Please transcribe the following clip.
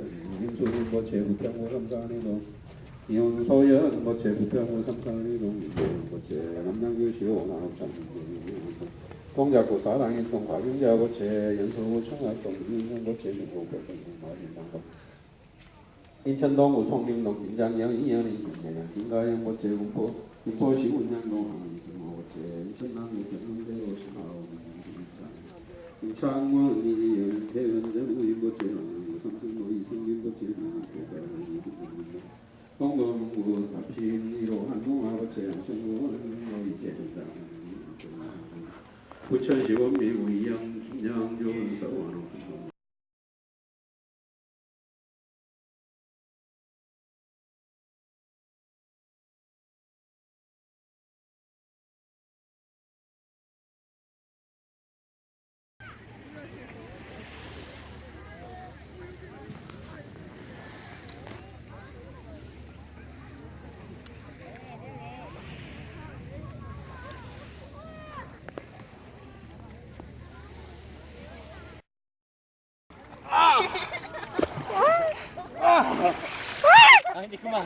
민수는 뭐 제부평호 삼산이노. 이혼소연 뭐 제부평호 삼산이노 뭐제 남양주시오 나옥산이노. 동작구 사랑인 동과경자고 제 연소구 청학동 민성고 제중고 백동동 마린당고. 인천동구 송림동 김장영 이현희 김대영 김가영 뭐 제군포 김포시 운양동 항승호 제 인천남구 신하고 창원 이지연 대연전 의보제는 삼성로 이승민보제는 동동구 사피리로 한동아보제 한성로 이제전장 부천시원 미구 이영 김양준 서원 아 이제 그만